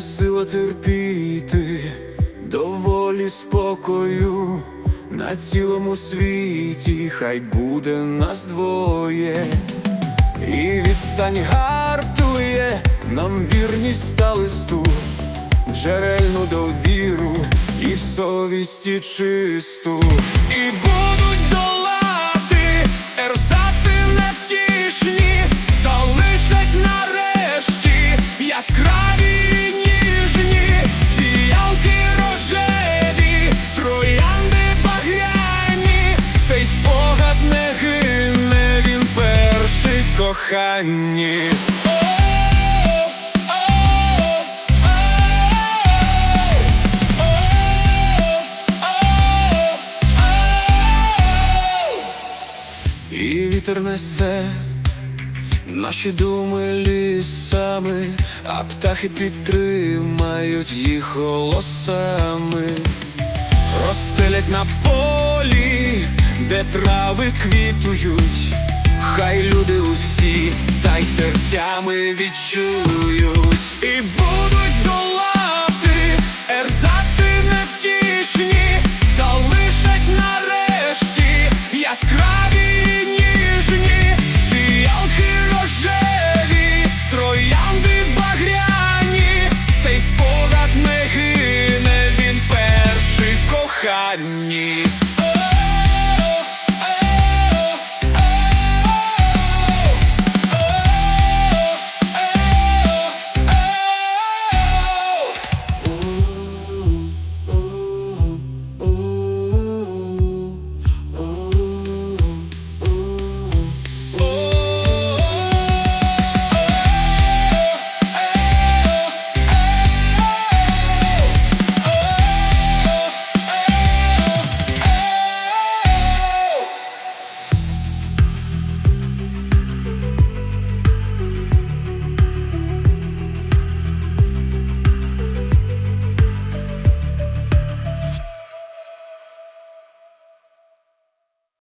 сила терпіти, доволі спокою на цілому світі, хай буде нас двоє, і відстань гартує. Нам вірність та листу, джерельну довіру і в совісті чисту, і будуть коханні. І вітер несе наші думи лісами, а птахи підтримають їх голосами, розстелять на полі, де трави квітують, хай люди усі та й серцями відчують, і будуть долати ерзаци невтішні, залишать нарешті яскраві і ніжні, фіалки рожеві, троянди багряні, цей спогад не гине, він перший в коханні.